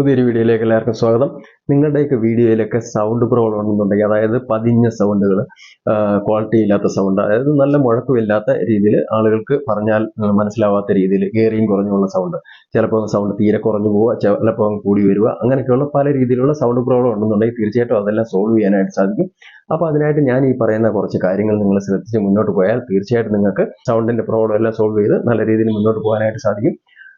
പുതിയൊരു വീഡിയോയിലേക്ക് എല്ലാവർക്കും സ്വാഗതം. നിങ്ങളുടെയൊക്കെ വീഡിയോയിലൊക്കെ സൗണ്ട് പ്രോബ്ലം ഉണ്ടെന്നുണ്ടെങ്കിൽ അതായത് പതിഞ്ഞ സൗണ്ടുകൾ ക്വാളിറ്റി ഇല്ലാത്ത സൗണ്ട് അതായത് നല്ല മുഴക്കമില്ലാത്ത രീതിയിൽ ആളുകൾക്ക് പറഞ്ഞാൽ മനസ്സിലാവാത്ത രീതിയിൽ ഏറിയും കുറഞ്ഞുള്ള സൗണ്ട് ചിലപ്പോൾ സൗണ്ട് തീരെ കുറഞ്ഞു പോവുക ചിലപ്പോൾ കൂടി വരിക അങ്ങനെയൊക്കെയുള്ള പല രീതിയിലുള്ള സൗണ്ട് പ്രോബ്ലം ഉണ്ടെന്നുണ്ടെങ്കിൽ തീർച്ചയായിട്ടും അതെല്ലാം സോൾവ് ചെയ്യാനായിട്ട് സാധിക്കും. അപ്പോൾ അതിനായിട്ട് ഞാൻ ഈ പറയുന്ന കുറച്ച് കാര്യങ്ങൾ നിങ്ങൾ ശ്രദ്ധിച്ച് മുന്നോട്ട് പോയാൽ തീർച്ചയായിട്ടും നിങ്ങൾക്ക് സൗണ്ടിന്റെ പ്രോബ്ലം എല്ലാം സോൾവ് ചെയ്ത് നല്ല രീതിയിൽ മുന്നോട്ട് പോകാനായിട്ട് സാധിക്കും.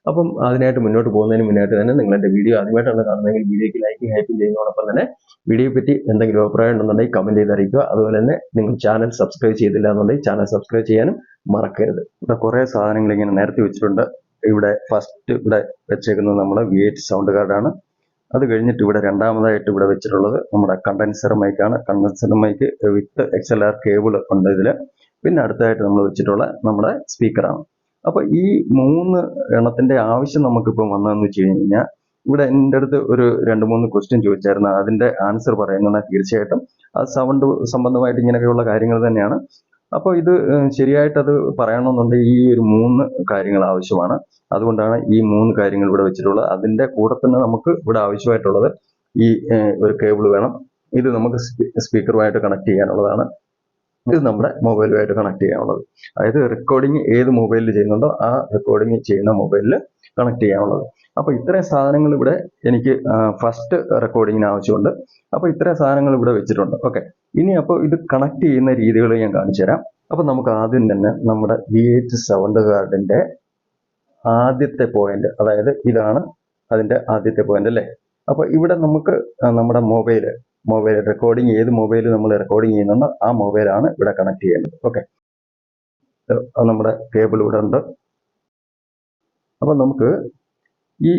അപ്പം അതിനായിട്ട് മുന്നോട്ട് പോകുന്നതിന് മുന്നായിട്ട് തന്നെ നിങ്ങൾ എന്റെ വീഡിയോ ആദ്യമായിട്ടാണ് കാണുന്നതെങ്കിൽ വീഡിയോയ്ക്ക് ലൈക്കും ഹൈപ്പും ചെയ്യുന്നതോടൊപ്പം തന്നെ വീഡിയോയെ പറ്റി എന്തെങ്കിലും അഭിപ്രായം ഉണ്ടെന്നുണ്ടെങ്കിൽ കമന്റ് ചെയ്ത് അറിയിക്കുക അതുപോലെ തന്നെ നിങ്ങൾ ചാനൽ സബ്സ്ക്രൈബ് ചെയ്തില്ല എന്നുണ്ടെങ്കിൽ ചാനൽ സബ്സ്ക്രൈബ് ചെയ്യാനും മറക്കരുത്. ഇവിടെ കുറേ സാധനങ്ങൾ ഇങ്ങനെ നേരത്തെ വെച്ചിട്ടുണ്ട്. ഇവിടെ ഫസ്റ്റ് ഇവിടെ വെച്ചേക്കുന്നത് നമ്മുടെ വി എച്ച് സൗണ്ട് കാർഡാണ് അത് കഴിഞ്ഞിട്ട് ഇവിടെ രണ്ടാമതായിട്ട് ഇവിടെ വെച്ചിട്ടുള്ളത് നമ്മുടെ condenser മൈക്കാണ് condenser mic with X L R cable ഉണ്ട് ഇതിൽ പിന്നെ അടുത്തായിട്ട് നമ്മൾ വെച്ചിട്ടുള്ള നമ്മുടെ സ്പീക്കറാണ് അപ്പൊ ഈ മൂന്ന് എണ്ണത്തിന്റെ ആവശ്യം നമുക്കിപ്പം വന്നതെന്ന് വെച്ച് കഴിഞ്ഞാൽ ഇവിടെ എന്റെ അടുത്ത് ഒരു രണ്ട് മൂന്ന് ക്വസ്റ്റ്യൻ ചോദിച്ചായിരുന്നു. അതിന്റെ ആൻസർ പറയുന്നത് തീർച്ചയായിട്ടും. അത് സൗണ്ട് സംബന്ധമായിട്ട് ഇങ്ങനെയൊക്കെയുള്ള കാര്യങ്ങൾ തന്നെയാണ്. അപ്പോൾ ഇത് ശരിയായിട്ട് അത് പറയണമെന്നുണ്ടെങ്കിൽ ഈ ഒരു മൂന്ന് കാര്യങ്ങൾ ആവശ്യമാണ്. അതുകൊണ്ടാണ് ഈ മൂന്ന് കാര്യങ്ങൾ ഇവിടെ വെച്ചിട്ടുള്ളത്. അതിന്റെ കൂടെ തന്നെ നമുക്ക് ഇവിടെ ആവശ്യമായിട്ടുള്ളത് ഈ ഒരു കേബിൾ വേണം. ഇത് നമുക്ക് സ്പീക്കറുമായിട്ട് കണക്ട് ചെയ്യാനുള്ളതാണ്. ഇത് നമ്മുടെ മൊബൈലുമായിട്ട് കണക്ട് ചെയ്യാനുള്ളത്. അതായത് റെക്കോർഡിംഗ് ഏത് മൊബൈലിൽ ചെയ്യുന്നുണ്ടോ ആ റെക്കോർഡിംഗ് ചെയ്യുന്ന മൊബൈലിൽ കണക്ട് ചെയ്യാനുള്ളത്. അപ്പോൾ ഇത്രയും സാധനങ്ങൾ ഇവിടെ എനിക്ക് ഫസ്റ്റ് റെക്കോർഡിങ്ങിന് ആവശ്യമുണ്ട്. അപ്പോൾ ഇത്രയും സാധനങ്ങൾ ഇവിടെ വെച്ചിട്ടുണ്ട്. ഓക്കെ ഇനി അപ്പോൾ ഇത് കണക്ട് ചെയ്യുന്ന രീതികൾ ഞാൻ കാണിച്ചു തരാം. അപ്പോൾ നമുക്ക് ആദ്യം തന്നെ നമ്മുടെ വി എച്ച് സൗണ്ട് കാർഡിന്റെ ആദ്യത്തെ പോയിന്റ് അതായത് ഇതാണ് അതിന്റെ ആദ്യത്തെ പോയിന്റ് അല്ലേ? അപ്പോൾ ഇവിടെ നമുക്ക് നമ്മുടെ മൊബൈൽ മൊബൈൽ റെക്കോർഡിങ് ഏത് മൊബൈൽ നമ്മൾ റെക്കോർഡിങ് ചെയ്യുന്നുണ്ടോ ആ മൊബൈലാണ് ഇവിടെ കണക്ട് ചെയ്യേണ്ടത്. ഓക്കെ നമ്മുടെ കേബിൾ ഇവിടെ ഉണ്ട്. അപ്പം നമുക്ക് ഈ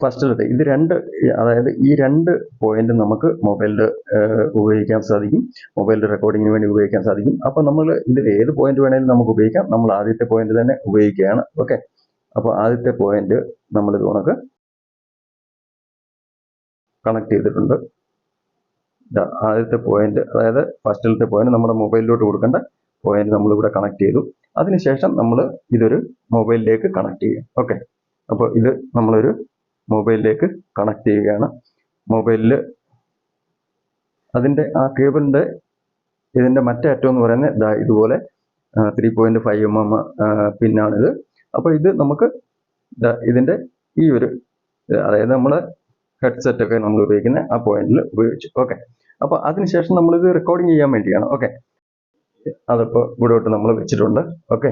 ഫസ്റ്റിലത്തെ ഇത് രണ്ട് അതായത് ഈ രണ്ട് പോയിന്റ് നമുക്ക് മൊബൈലിൽ ഉപയോഗിക്കാൻ സാധിക്കും. മൊബൈലിൽ റെക്കോർഡിങ്ങിന് വേണ്ടി ഉപയോഗിക്കാൻ സാധിക്കും. അപ്പോൾ നമ്മൾ ഇതിൽ ഏത് പോയിന്റ് വേണമെങ്കിലും നമുക്ക് ഉപയോഗിക്കാം. നമ്മൾ ആദ്യത്തെ പോയിന്റ് തന്നെ ഉപയോഗിക്കുകയാണ്. ഓക്കെ അപ്പോൾ ആദ്യത്തെ പോയിന്റ് നമ്മൾ ഇത് കണക്ക് കണക്ട് ചെയ്തിട്ടുണ്ട്. ആദ്യത്തെ പോയിന്റ് അതായത് ഫസ്റ്റിലത്തെ പോയിന്റ് നമ്മുടെ മൊബൈലിലോട്ട് കൊടുക്കേണ്ട പോയിന്റ് നമ്മൾ ഇവിടെ കണക്ട് ചെയ്തു. അതിനുശേഷം നമ്മൾ ഇതൊരു മൊബൈലിലേക്ക് കണക്ട് ചെയ്യും. ഓക്കെ അപ്പോൾ ഇത് നമ്മളൊരു മൊബൈലിലേക്ക് കണക്ട് ചെയ്യുകയാണ്. മൊബൈലിൽ അതിന്റെ ആ കേബിളിന്റെ ഇതിന്റെ മറ്റേ അറ്റം എന്ന് പറയുന്നത് ഇതുപോലെ three point five M M പിന്നാണിത്. അപ്പോൾ ഇത് നമുക്ക് ഇതിന്റെ ഈ ഒരു അതായത് നമ്മൾ ഹെഡ്സെറ്റ് ഒക്കെ നമ്മൾ ഉപയോഗിക്കുന്ന ആ പോയിന്റിൽ ഉപയോഗിച്ചു. ഓക്കെ അപ്പോൾ അതിനുശേഷം നമ്മളിത് റെക്കോർഡിങ് ചെയ്യാൻ വേണ്ടിയാണ്. ഓക്കെ അതിപ്പോ ഇവിടോട്ട് നമ്മൾ വെച്ചിട്ടുണ്ട്. ഓക്കെ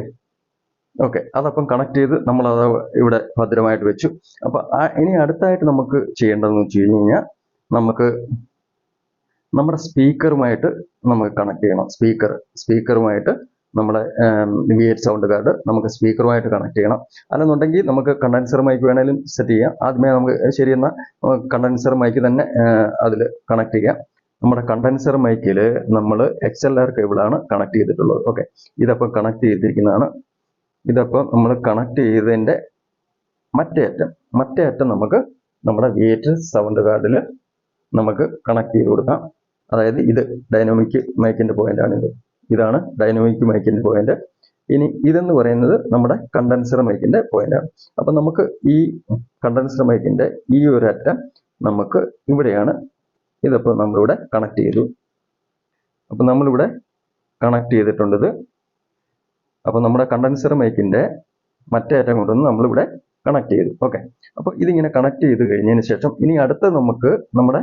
ഓക്കെ അതപ്പം കണക്ട് ചെയ്ത് നമ്മൾ അത് ഇവിടെ ഭദ്രമായിട്ട് വെച്ചു. അപ്പൊ ആ ഇനി അടുത്തായിട്ട് നമുക്ക് ചെയ്യേണ്ടതെന്ന് വെച്ച് കഴിഞ്ഞ് കഴിഞ്ഞാൽ നമുക്ക് നമ്മുടെ സ്പീക്കറുമായിട്ട് നമുക്ക് കണക്ട് ചെയ്യണം. സ്പീക്കർ സ്പീക്കറുമായിട്ട് നമ്മുടെ വി എച്ച് സൗണ്ട് കാർഡ് നമുക്ക് സ്പീക്കറുമായിട്ട് കണക്ട് ചെയ്യണം. അല്ലെന്നുണ്ടെങ്കിൽ നമുക്ക് കണ്ടൻസർ മൈക്ക് വേണേലും സെറ്റ് ചെയ്യാം. ആദ്യമേ നമുക്ക് ശരി എന്നാൽ കണ്ടൻസർ മൈക്ക് തന്നെ അതിൽ കണക്ട് ചെയ്യാം. നമ്മുടെ കണ്ടൻസർ മൈക്കിൽ നമ്മൾ എക്സ് എൽ ആർ കേബിളാണ് കണക്ട് ചെയ്തിട്ടുള്ളത്. ഓക്കെ. ഇതപ്പം കണക്ട് ചെയ്തിരിക്കുന്നതാണ്. ഇതപ്പം നമ്മൾ കണക്ട് ചെയ്തതിന്റെ മറ്റേ അറ്റം മറ്റേ അറ്റം നമുക്ക് നമ്മുടെ വി എച്ച് സൗണ്ട് കാർഡിൽ നമുക്ക് കണക്ട് ചെയ്ത് കൊടുക്കാം. അതായത് ഇത് ഡൈനാമിക് മൈക്കിന്റെ പോയിന്റാണ് ഇത്. ഇതാണ് ഡൈനമിക് മൈക്കിന്റെ പോയിന്റ് ഇനി ഇതെന്ന് പറയുന്നത് നമ്മുടെ കണ്ടൻസർ മൈക്കിന്റെ പോയിന്റാണ് അപ്പം നമുക്ക് ഈ കണ്ടൻസർ മൈക്കിന്റെ ഈ ഒരു അറ്റം നമുക്ക് ഇവിടെയാണ്. ഇതിപ്പോൾ നമ്മളിവിടെ കണക്ട് ചെയ്തു. അപ്പം നമ്മളിവിടെ കണക്ട് ചെയ്തിട്ടുണ്ടത് അപ്പം നമ്മുടെ കണ്ടൻസർ മൈക്കിന്റെ മറ്റേ അറ്റം കൊണ്ടുവന്ന് നമ്മളിവിടെ കണക്ട് ചെയ്തു. ഓക്കെ അപ്പോൾ ഇതിങ്ങനെ കണക്ട് ചെയ്ത് കഴിഞ്ഞതിന് ശേഷം ഇനി അടുത്ത നമുക്ക് നമ്മുടെ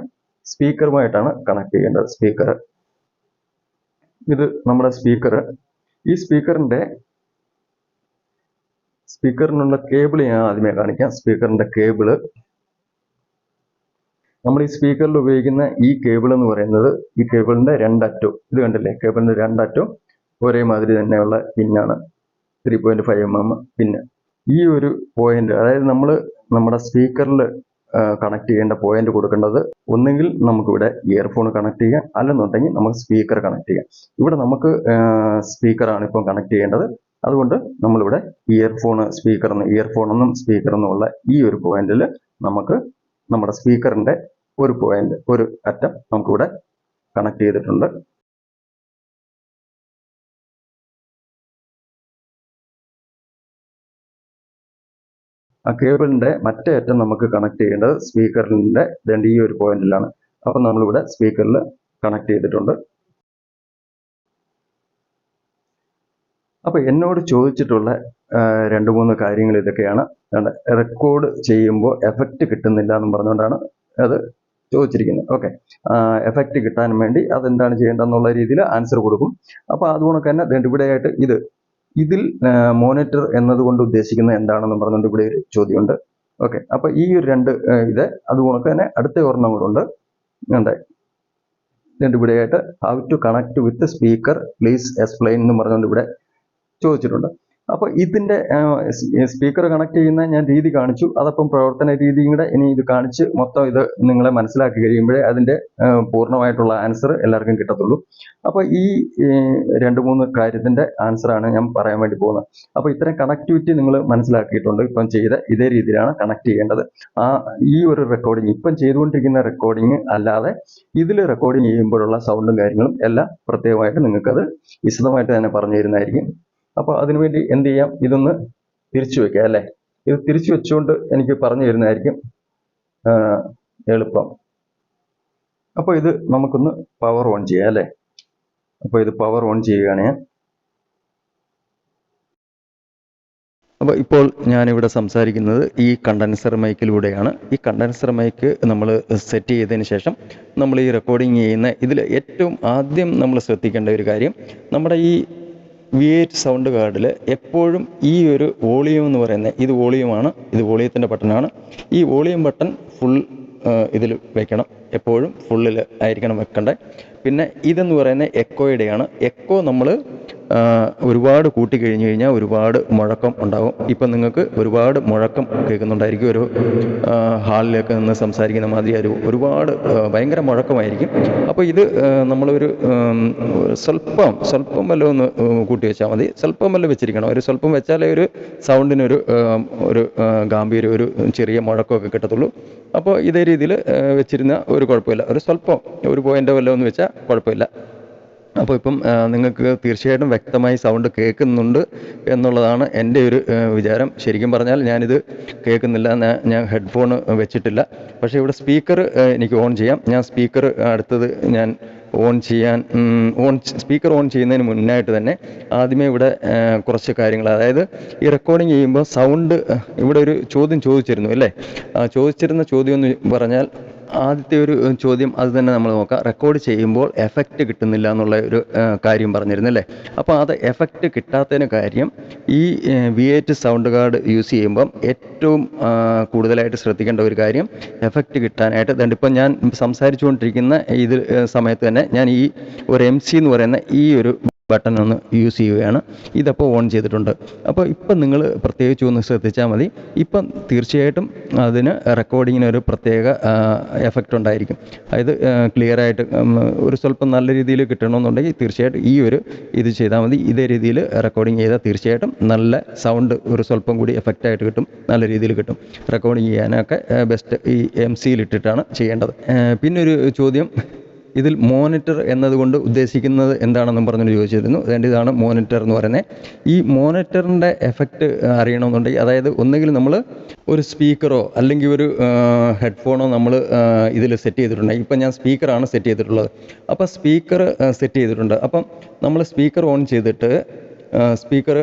സ്പീക്കറുമായിട്ടാണ് കണക്ട് ചെയ്യേണ്ടത്. സ്പീക്കർ ഇത് നമ്മുടെ സ്പീക്കർ ഈ സ്പീക്കറിന്റെ സ്പീക്കറിനുള്ള കേബിൾ ഞാൻ ആദ്യമേ കാണിക്കാം. സ്പീക്കറിന്റെ കേബിൾ. നമ്മൾ ഈ സ്പീക്കറിൽ ഉപയോഗിക്കുന്ന ഈ കേബിൾ എന്ന് പറയുന്നത് ഈ കേബിളിന്റെ രണ്ടറ്റവും. ഇത് കണ്ടില്ലേ? കേബിളിന്റെ രണ്ടറ്റവും ഒരേ മാതിരി തന്നെയുള്ള പിന്നാണ്. Three point five M M പിന്നെ. ഈ ഒരു പോയിന്റ് അതായത് നമ്മൾ നമ്മുടെ സ്പീക്കറിൽ കണക്ട് ചെയ്യേണ്ട പോയിന്റ് കൊടുക്കേണ്ടത് ഒന്നുകിൽ നമുക്കിവിടെ ഇയർഫോൺ കണക്ട് ചെയ്യാം. അല്ലെന്നുണ്ടെങ്കിൽ നമുക്ക് സ്പീക്കർ കണക്ട് ചെയ്യാം. ഇവിടെ നമുക്ക് സ്പീക്കറാണ് ഇപ്പം കണക്ട് ചെയ്യേണ്ടത്. അതുകൊണ്ട് നമ്മളിവിടെ ഇയർഫോൺ സ്പീക്കർ എന്ന് ഇയർഫോൺ എന്നും സ്പീക്കർ എന്നുമുള്ള ഈ ഒരു പോയിന്റിൽ നമുക്ക് നമ്മുടെ സ്പീക്കറിന്റെ ഒരു പോയിന്റ് ഒരു അറ്റം നമുക്കിവിടെ കണക്ട് ചെയ്തിട്ടുണ്ട്. ആ കേബിളിന്റെ മറ്റേ അറ്റം നമുക്ക് കണക്ട് ചെയ്യേണ്ടത് സ്പീക്കറിന്റെ രണ്ട് ഈ ഒരു പോയിന്റിലാണ് അപ്പം നമ്മളിവിടെ സ്പീക്കറിൽ കണക്ട് ചെയ്തിട്ടുണ്ട്. അപ്പോൾ എന്നോട് ചോദിച്ചിട്ടുള്ള രണ്ട് മൂന്ന് കാര്യങ്ങൾ ഇതൊക്കെയാണ്. റെക്കോർഡ് ചെയ്യുമ്പോൾ എഫക്റ്റ് കിട്ടുന്നില്ല എന്ന് പറഞ്ഞുകൊണ്ടാണ് അത് ചോദിച്ചിരിക്കുന്നത്. ഓക്കെ എഫക്റ്റ് കിട്ടാൻ വേണ്ടി അതെന്താണ് ചെയ്യേണ്ടതെന്നുള്ള രീതിയിൽ ആൻസർ കൊടുക്കും. അപ്പോൾ അതുകൊണ്ട് തന്നെ ദേ ഇവിടെയായിട്ട് ഇത് ഇതിൽ മോണിറ്റർ എന്നതുകൊണ്ട് ഉദ്ദേശിക്കുന്നത് എന്താണെന്ന് പറഞ്ഞുകൊണ്ട് ഇവിടെ ഒരു ചോദ്യമുണ്ട്. ഓക്കെ. അപ്പൊ ഈ ഒരു രണ്ട് ഇത് അതുകൊണ്ട് തന്നെ അടുത്ത ഒരെണ്ണം കൂടെ ഉണ്ട്. ഉണ്ട് ഇതിന്റെ ഇവിടെയായിട്ട് how to connect with speaker please explain എന്ന് പറഞ്ഞുകൊണ്ട് ഇവിടെ ചോദിച്ചിട്ടുണ്ട്. അപ്പോൾ ഇതിന്റെ സ്പീക്കർ കണക്ട് ചെയ്യുന്ന ഞാൻ രീതി കാണിച്ചു. അതപ്പം പ്രവർത്തന രീതിയും കൂടെ ഇനി ഇത് കാണിച്ച് മൊത്തം ഇത് നിങ്ങളെ മനസ്സിലാക്കി കഴിയുമ്പോഴേ അതിന്റെ പൂർണമായിട്ടുള്ള ആൻസർ എല്ലാവർക്കും കിട്ടത്തുള്ളൂ. അപ്പോൾ ഈ രണ്ട് മൂന്ന് കാര്യത്തിന്റെ ആൻസറാണ് ഞാൻ പറയാൻ വേണ്ടി പോകുന്നത്. അപ്പോൾ ഇത്തരം കണക്ടിവിറ്റി നിങ്ങൾ മനസ്സിലാക്കിയിട്ടുണ്ട്. ഇപ്പം ചെയ്ത ഇതേ രീതിയിലാണ് കണക്ട് ചെയ്യേണ്ടത്. ആ ഈ ഒരു റെക്കോർഡിങ് ഇപ്പം ചെയ്തുകൊണ്ടിരിക്കുന്ന റെക്കോർഡിങ് അല്ലാതെ ഇതിൽ റെക്കോർഡിങ് ചെയ്യുമ്പോഴുള്ള സൗണ്ടും കാര്യങ്ങളും എല്ലാം പ്രത്യേകമായിട്ട് നിങ്ങൾക്കത് വിശദമായിട്ട് തന്നെ പറഞ്ഞു തരുന്നതായിരിക്കും അപ്പോൾ അതിനുവേണ്ടി എന്ത് ചെയ്യാം? ഇതൊന്ന് തിരിച്ചു വെക്കുക അല്ലേ? ഇത് തിരിച്ചു വെച്ചുകൊണ്ട് എനിക്ക് പറഞ്ഞു തരുന്നതായിരിക്കും എളുപ്പം. അപ്പോൾ ഇത് നമുക്കൊന്ന് പവർ ഓൺ ചെയ്യാം അല്ലേ? അപ്പോൾ ഇത് പവർ ഓൺ ചെയ്യുകയാണ് ഞാൻ. അപ്പോൾ ഇപ്പോൾ ഞാനിവിടെ സംസാരിക്കുന്നത് ഈ കണ്ടൻസർ മൈക്കിലൂടെയാണ് ഈ കണ്ടൻസർ മൈക്ക് നമ്മൾ സെറ്റ് ചെയ്തതിന് ശേഷം നമ്മൾ ഈ റെക്കോർഡിങ് ചെയ്യുന്ന ഇതിൽ ഏറ്റവും ആദ്യം നമ്മൾ ശ്രദ്ധിക്കേണ്ട ഒരു കാര്യം നമ്മുടെ ഈ വി എയ്റ്റ് സൗണ്ട് കാർഡിൽ എപ്പോഴും ഈ ഒരു വോളിയം എന്ന് പറയുന്നത് ഇത് വോളിയമാണ് ഇത് വോളിയത്തിന്റെ ബട്ടണാണ്. ഈ വോളിയം ബട്ടൺ ഫുൾ ഇതിൽ വെക്കണം. എപ്പോഴും ഫുള്ളിൽ ആയിരിക്കണം വെക്കേണ്ടത് പിന്നെ ഇതെന്ന് പറയുന്നത് എക്കോയുടെയാണ് എക്കോ നമ്മൾ ഒരുപാട് കൂട്ടിക്കഴിഞ്ഞ് കഴിഞ്ഞാൽ ഒരുപാട് മുഴക്കം ഉണ്ടാകും ഇപ്പം നിങ്ങൾക്ക് ഒരുപാട് മുഴക്കം കേൾക്കുന്നുണ്ടായിരിക്കും. ഒരു ഹാളിലൊക്കെ നിന്ന് സംസാരിക്കുന്ന മാതിരി ഒരു ഒരുപാട് ഭയങ്കര മുഴക്കമായിരിക്കും. അപ്പോൾ ഇത് നമ്മളൊരു സ്വല്പം സ്വല്പം വല്ലതും ഒന്ന് കൂട്ടി വെച്ചാൽ മതി. സ്വല്പം വല്ലതും വെച്ചിരിക്കണം. ഒരു സ്വല്പം വെച്ചാലേ ഒരു സൗണ്ടിനൊരു ഒരു ഗാംഭീര്യം ഒരു ചെറിയ മുഴക്കമൊക്കെ കിട്ടത്തുള്ളൂ. അപ്പോൾ ഇതേ രീതിയിൽ വെച്ചിരുന്ന ഒരു കുഴപ്പമില്ല. ഒരു സ്വല്പം ഒരു പോയിന്റ് വല്ലതും ഒന്ന് വെച്ചാൽ കുഴപ്പമില്ല. അപ്പോൾ ഇപ്പം നിങ്ങൾക്ക് തീർച്ചയായിട്ടും വ്യക്തമായി സൗണ്ട് കേൾക്കുന്നുണ്ട് എന്നുള്ളതാണ് എന്റെ ഒരു വിചാരം. ശരിക്കും പറഞ്ഞാൽ ഞാനിത് കേൾക്കുന്നില്ല ഞാൻ- ഹെഡ്ഫോൺ വെച്ചിട്ടില്ല. പക്ഷേ ഇവിടെ സ്പീക്കർ എനിക്ക് ഓൺ ചെയ്യാം. ഞാൻ സ്പീക്കർ അടുത്തത് ഞാൻ ഓൺ ചെയ്യാൻ ഓൺ സ്പീക്കർ ഓൺ ചെയ്യുന്നതിന് മുന്നായിട്ട് തന്നെ ആദ്യമേ ഇവിടെ കുറച്ച് കാര്യങ്ങൾ അതായത് ഈ റെക്കോർഡിങ് ചെയ്യുമ്പോൾ സൗണ്ട് ഇവിടെ ഒരു ചോദ്യം ചോദിച്ചിരുന്നു അല്ലേ? ചോദിച്ചിരുന്ന ചോദ്യം എന്ന് പറഞ്ഞാൽ ആദ്യത്തെ ഒരു ചോദ്യം അത് തന്നെ നമ്മൾ നോക്കാം. റെക്കോർഡ് ചെയ്യുമ്പോൾ എഫക്റ്റ് കിട്ടുന്നില്ല എന്നുള്ള ഒരു കാര്യം പറഞ്ഞിരുന്നല്ലേ? അപ്പോൾ അത് എഫക്റ്റ് കിട്ടാത്തതിന് കാര്യം ഈ V eight sound card use ചെയ്യുമ്പം ഏറ്റവും കൂടുതലായിട്ട് ശ്രദ്ധിക്കേണ്ട ഒരു കാര്യം എഫക്റ്റ് കിട്ടാനായിട്ട്. ദണ്ട് ഇപ്പം ഞാൻ സംസാരിച്ചുകൊണ്ടിരിക്കുന്ന ഇത് സമയത്ത് തന്നെ ഞാൻ ഈ ഒരു എം സി എന്ന് പറയുന്ന ഈ ഒരു ബട്ടൺ ഒന്ന് യൂസ് ചെയ്യുകയാണ്. ഇതപ്പോൾ ഓൺ ചെയ്തിട്ടുണ്ട്. അപ്പോൾ ഇപ്പം നിങ്ങൾ പ്രത്യേകിച്ച് ഒന്ന് ശ്രദ്ധിച്ചാൽ മതി. ഇപ്പം തീർച്ചയായിട്ടും അതിന് റെക്കോർഡിങ്ങിന് ഒരു പ്രത്യേക എഫക്റ്റ് ഉണ്ടായിരിക്കും. അതായത് ക്ലിയർ ആയിട്ട് ഒരു സ്വല്പം നല്ല രീതിയിൽ കിട്ടണമെന്നുണ്ടെങ്കിൽ തീർച്ചയായിട്ടും ഈ ഒരു ഇത് ചെയ്താൽ മതി. ഇതേ രീതിയിൽ റെക്കോർഡിങ് ചെയ്താൽ തീർച്ചയായിട്ടും നല്ല സൗണ്ട് ഒരു സ്വല്പം കൂടി എഫക്റ്റായിട്ട് കിട്ടും. നല്ല രീതിയിൽ കിട്ടും. റെക്കോർഡിങ് ചെയ്യാനൊക്കെ ബെസ്റ്റ് ഈ എം സിയിൽ ഇട്ടിട്ടാണ് ചെയ്യേണ്ടത്. പിന്നൊരു ചോദ്യം. ഇതിൽ മോണിറ്റർ എന്നതുകൊണ്ട് ഉദ്ദേശിക്കുന്നത് എന്താണെന്നും പറഞ്ഞു ചോദിച്ചിരുന്നു. അതുകൊണ്ട് ഇതാണ് മോണിറ്റർ എന്ന് പറയുന്നത്. ഈ മോണിറ്ററിന്റെ എഫക്റ്റ് അറിയണമെന്നുണ്ടെങ്കിൽ അതായത് ഒന്നുകിൽ നമ്മൾ ഒരു സ്പീക്കറോ അല്ലെങ്കിൽ ഒരു ഹെഡ്ഫോണോ നമ്മൾ ഇതിൽ സെറ്റ് ചെയ്തിട്ടുണ്ട്. ഇപ്പം ഞാൻ സ്പീക്കറാണ് സെറ്റ് ചെയ്തിട്ടുള്ളത്. അപ്പോൾ സ്പീക്കർ സെറ്റ് ചെയ്തിട്ടുണ്ട്. അപ്പം നമ്മൾ സ്പീക്കർ ഓൺ ചെയ്തിട്ട് സ്പീക്കർ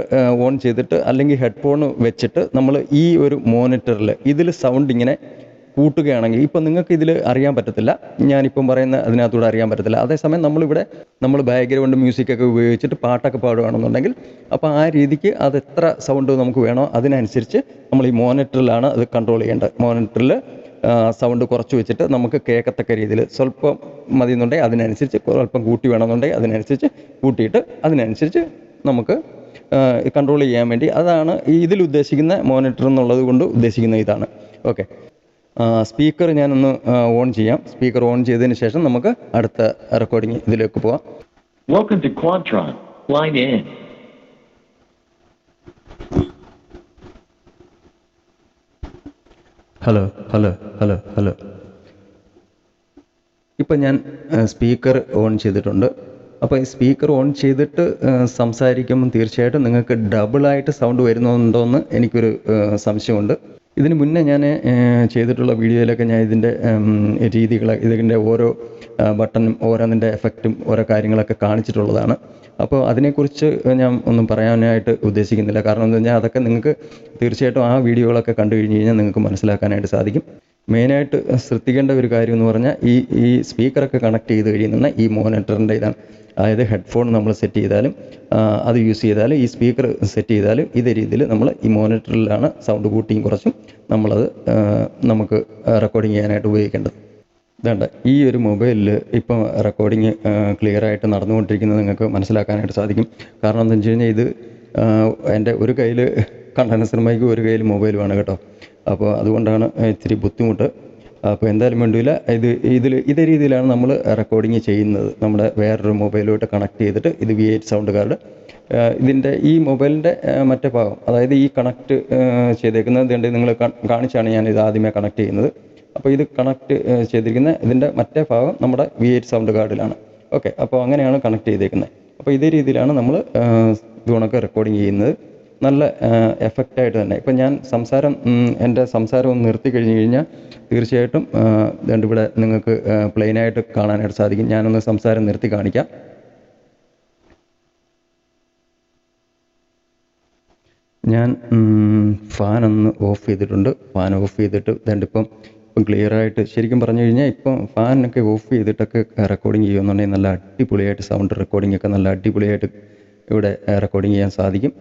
ഓൺ ചെയ്തിട്ട് അല്ലെങ്കിൽ ഹെഡ്ഫോൺ വെച്ചിട്ട് നമ്മൾ ഈ ഒരു മോണിറ്ററിൽ ഇതിൽ സൗണ്ട് ഇങ്ങനെ കൂട്ടുകയാണെങ്കിൽ ഇപ്പം നിങ്ങൾക്ക് ഇതിൽ അറിയാൻ പറ്റത്തില്ല. ഞാനിപ്പം പറയുന്ന അതിനകത്തൂടെ അറിയാൻ പറ്റത്തില്ല. അതേസമയം നമ്മളിവിടെ നമ്മൾ ബാക്ക്ഗ്രൗണ്ട് മ്യൂസിക്കൊക്കെ ഉപയോഗിച്ചിട്ട് പാട്ടൊക്കെ പാടുകയാണെന്നുണ്ടെങ്കിൽ അപ്പോൾ ആ രീതിക്ക് അത് എത്ര സൗണ്ട് നമുക്ക് വേണോ അതിനനുസരിച്ച് നമ്മൾ ഈ മോണിറ്ററിലാണ് അത് കൺട്രോൾ ചെയ്യേണ്ടത്. മോണിറ്ററിൽ സൗണ്ട് കുറച്ച് വെച്ചിട്ട് നമുക്ക് കേൾക്കത്തക്ക രീതിയിൽ സ്വല്പം മതി എന്നുണ്ടെങ്കിൽ അതിനനുസരിച്ച് സ്വല്പം കൂട്ടി വേണമെന്നുണ്ടെങ്കിൽ അതിനനുസരിച്ച് കൂട്ടിയിട്ട് അതിനനുസരിച്ച് നമുക്ക് കൺട്രോൾ ചെയ്യാൻ വേണ്ടി അതാണ് ഇതിൽ ഉദ്ദേശിക്കുന്ന മോണിറ്റർ എന്നുള്ളത് കൊണ്ട് ഉദ്ദേശിക്കുന്ന ഇതാണ്. ഓക്കെ. സ്പീക്കർ ഞാനൊന്ന് ഓൺ ചെയ്യാം. സ്പീക്കർ ഓൺ ചെയ്തതിന് ശേഷം നമുക്ക് അടുത്ത റെക്കോർഡിങ് ഇതിലേക്ക് പോവാം. Welcome to Quadtron. Line in. Hello hello hello hello ഇപ്പം ഞാൻ സ്പീക്കർ ഓൺ ചെയ്തിട്ടുണ്ട്. അപ്പോൾ ഈ സ്പീക്കർ ഓൺ ചെയ്തിട്ട് സംസാരിക്കുമ്പോൾ തീർച്ചയായിട്ടും നിങ്ങൾക്ക് ഡബിൾ ആയിട്ട് സൗണ്ട് വരുന്നുണ്ടോ എന്ന് എനിക്കൊരു സംശയമുണ്ട്. ഇതിന് മുന്നേ ഞാൻ ചെയ്തിട്ടുള്ള വീഡിയോയിലൊക്കെ ഞാൻ ഇതിന്റെ രീതികൾ ഇതിന്റെ ഓരോ ബട്ടണും ഓരോന്നിന്റെ എഫക്റ്റും ഓരോ കാര്യങ്ങളൊക്കെ കാണിച്ചിട്ടുള്ളതാണ്. അപ്പോൾ അതിനെക്കുറിച്ച് ഞാൻ ഒന്നും പറയാനായിട്ട് ഉദ്ദേശിക്കുന്നില്ല. കാരണം എന്താ അതൊക്കെ നിങ്ങൾക്ക് തീർച്ചയായിട്ടും ആ വീഡിയോകളൊക്കെ കണ്ടു കഴിഞ്ഞ് കഴിഞ്ഞാൽ നിങ്ങൾക്ക് മനസ്സിലാക്കാനായിട്ട് സാധിക്കും. മെയിനായിട്ട് ശ്രദ്ധിക്കേണ്ട ഒരു കാര്യം എന്ന് പറഞ്ഞാൽ ഈ ഈ സ്പീക്കറൊക്കെ കണക്ട് ചെയ്ത് കഴിയുന്ന ഈ മോണിറ്ററിന്റെ ഇതാണ്. അതായത് ഹെഡ്ഫോൺ നമ്മൾ സെറ്റ് ചെയ്താലും അത് യൂസ് ചെയ്താലും ഈ സ്പീക്കർ സെറ്റ് ചെയ്താലും ഇതേ രീതിയിൽ നമ്മൾ ഈ മോണിറ്ററിലാണ് സൗണ്ട് കൂട്ടിയും കുറച്ചും നമ്മളത് നമുക്ക് റെക്കോർഡിങ് ചെയ്യാനായിട്ട് ഉപയോഗിക്കേണ്ടത്. ഇതാണ്ട് ഈ ഒരു മൊബൈലിൽ ഇപ്പം റെക്കോർഡിങ് ക്ലിയറായിട്ട് നടന്നുകൊണ്ടിരിക്കുന്നത് നിങ്ങൾക്ക് മനസ്സിലാക്കാനായിട്ട് സാധിക്കും. കാരണം എന്താണെന്ന് വെച്ച് കഴിഞ്ഞാൽ ഇത് എന്റെ ഒരു കയ്യിൽ കണ്ടൻസർ സിനിമയ്ക്ക് ഒരു കയ്യിൽ മൊബൈൽ വേണം കേട്ടോ. അപ്പോൾ അതുകൊണ്ടാണ് ഇത്തിരി ബുദ്ധിമുട്ട്. അപ്പോൾ എന്തായാലും വേണ്ടില്ല. ഇത് ഇതിൽ ഇതേ രീതിയിലാണ് നമ്മൾ റെക്കോർഡിങ് ചെയ്യുന്നത്. നമ്മുടെ വേറൊരു മൊബൈലുമായിട്ട് കണക്ട് ചെയ്തിട്ട് ഇത് വി എയ്റ്റ് സൗണ്ട് കാർഡ് ഇതിന്റെ ഈ മൊബൈലിന്റെ മറ്റേ ഭാഗം അതായത് ഈ കണക്ട് ചെയ്തേക്കുന്നത് ഇതുണ്ട് നിങ്ങൾ കാണിച്ചാണ് ഞാൻ ഇത് ആദ്യമേ കണക്ട് ചെയ്യുന്നത്. അപ്പോൾ ഇത് കണക്ട് ചെയ്തിരിക്കുന്ന ഇതിന്റെ മറ്റേ ഭാഗം നമ്മുടെ വി എയ്റ്റ് സൗണ്ട് കാർഡിലാണ് ഓക്കെ അപ്പോൾ അങ്ങനെയാണ് കണക്ട് ചെയ്തേക്കുന്നത്. അപ്പോൾ ഇതേ രീതിയിലാണ് നമ്മൾ ഇത് കണക്ക് റെക്കോർഡിങ് ചെയ്യുന്നത്. നല്ല എഫക്റ്റായിട്ട് തന്നെ. ഇപ്പം ഞാൻ സംസാരം എന്റെ സംസാരം ഒന്ന് നിർത്തി കഴിഞ്ഞ് കഴിഞ്ഞാൽ തീർച്ചയായിട്ടും ദണ്ട് ഇവിടെ നിങ്ങൾക്ക് പ്ലെയിനായിട്ട് കാണാനായിട്ട് സാധിക്കും. ഞാനൊന്ന് സംസാരം നിർത്തി കാണിക്കാം. ഞാൻ ഫാൻ ഒന്ന് ഓഫ് ചെയ്തിട്ടുണ്ട്. ഫാൻ ഓഫ് ചെയ്തിട്ട് ദണ്ട് ഇപ്പം ക്ലിയറായിട്ട് ശരിക്കും പറഞ്ഞു കഴിഞ്ഞാൽ ഇപ്പം ഫാനൊക്കെ ഓഫ് ചെയ്തിട്ടൊക്കെ റെക്കോർഡിങ് ചെയ്യുമെന്നുണ്ടെങ്കിൽ നല്ല അടിപൊളിയായിട്ട് സൗണ്ട് റെക്കോർഡിംഗ് ഒക്കെ നല്ല അടിപൊളിയായിട്ട് ഇവിടെ റെക്കോർഡിംഗ് ചെയ്യാൻ സാധിക്കും.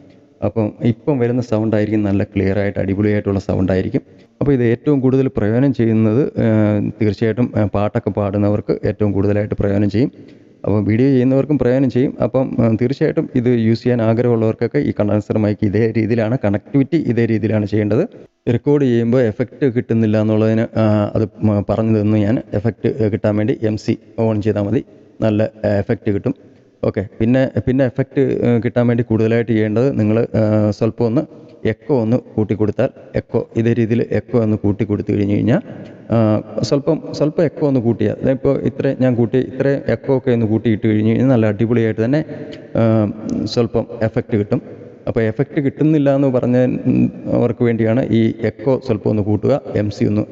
അപ്പം ഇപ്പം വരുന്ന സൗണ്ട് ആയിരിക്കും നല്ല ക്ലിയർ ആയിട്ട് അടിപൊളിയായിട്ടുള്ള സൗണ്ട് ആയിരിക്കും അപ്പോൾ ഇത് ഏറ്റവും കൂടുതൽ പ്രയോജനം ചെയ്യുന്നത് തീർച്ചയായിട്ടും പാട്ടൊക്കെ പാടുന്നവർക്ക് ഏറ്റവും കൂടുതലായിട്ട് പ്രയോജനം ചെയ്യും. അപ്പം വീഡിയോ ചെയ്യുന്നവർക്കും പ്രയോജനം ചെയ്യും. അപ്പം തീർച്ചയായിട്ടും ഇത് യൂസ് ചെയ്യാൻ ആഗ്രഹമുള്ളവർക്കൊക്കെ ഈ കണ്ടൻസർ മൈക്ക് ഇതേ രീതിയിലാണ് കണക്ടിവിറ്റി ഇതേ രീതിയിലാണ് ചെയ്യേണ്ടത്. റെക്കോർഡ് ചെയ്യുമ്പോൾ എഫക്റ്റ് കിട്ടുന്നില്ല എന്നുള്ളതിന് അത് പറഞ്ഞു തന്നു ഞാൻ എഫക്റ്റ് കിട്ടാൻ വേണ്ടി എം സി ഓൺ ചെയ്താൽ മതി. നല്ല എഫക്റ്റ് കിട്ടും. ഓക്കെ പിന്നെ പിന്നെ എഫക്റ്റ് കിട്ടാൻ വേണ്ടി കൂടുതലായിട്ട് ചെയ്യേണ്ടത് നിങ്ങൾ സ്വല്പം ഒന്ന് എക്കോ ഒന്ന് കൂട്ടിക്കൊടുത്താൽ എക്കോ ഇതേ രീതിയിൽ എക്കോ ഒന്ന് കൂട്ടി കൊടുത്തു കഴിഞ്ഞ് കഴിഞ്ഞാൽ സ്വല്പം സ്വല്പം എക്കോ ഒന്ന് കൂട്ടിയാൽ ഇപ്പോൾ ഇത്ര ഞാൻ കൂട്ടി ഇത്ര എക്കോ ഒക്കെ ഒന്ന് കൂട്ടിയിട്ട് കഴിഞ്ഞ് കഴിഞ്ഞാൽ നല്ല അടിപൊളിയായിട്ട് തന്നെ സ്വല്പം എഫക്റ്റ് കിട്ടും. അപ്പോൾ എഫക്റ്റ് കിട്ടുന്നില്ല എന്ന് പറഞ്ഞ അവർക്ക് വേണ്ടിയാണ് ഈ എക്കോ സ്വല്പം ഒന്ന് കൂട്ടുക എം സി ഒന്ന്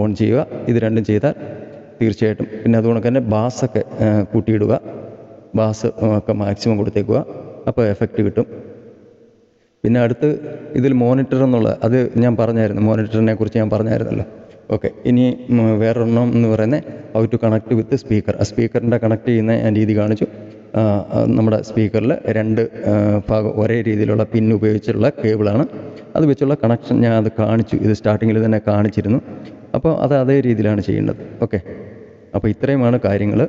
ഓൺ ചെയ്യുക. ഇത് രണ്ടും ചെയ്താൽ തീർച്ചയായിട്ടും. പിന്നെ അതുകൊണ്ട് തന്നെ ബാസൊക്കെ കൂട്ടിയിടുക. ബാസ് ഒക്കെ മാക്സിമം കൊടുത്തേക്കുക അപ്പോൾ എഫക്റ്റ് കിട്ടും. പിന്നെ അടുത്ത് ഇതിൽ മോണിറ്റർ എന്നുള്ള അത് ഞാൻ പറഞ്ഞായിരുന്നു മോണിറ്ററിനെ കുറിച്ച് ഞാൻ പറഞ്ഞായിരുന്നല്ലോ. ഓക്കെ ഇനി വേറൊരെണ്ണം എന്ന് പറയുന്നത് how to connect with speaker ആ സ്പീക്കറിന്റെ കണക്ട് ചെയ്യുന്ന രീതി കാണിച്ചു. നമ്മുടെ സ്പീക്കറിൽ രണ്ട് ഭാഗം ഒരേ രീതിയിലുള്ള പിൻ ഉപയോഗിച്ചുള്ള കേബിളാണ് അത് വെച്ചുള്ള കണക്ഷൻ ഞാൻ അത് കാണിച്ചു. ഇത് സ്റ്റാർട്ടിങ്ങിൽ തന്നെ കാണിച്ചിരുന്നു. അപ്പോൾ അത് അതേ രീതിയിലാണ് ചെയ്യേണ്ടത്. ഓക്കെ അപ്പോൾ ഇത്രയുമാണ് കാര്യങ്ങൾ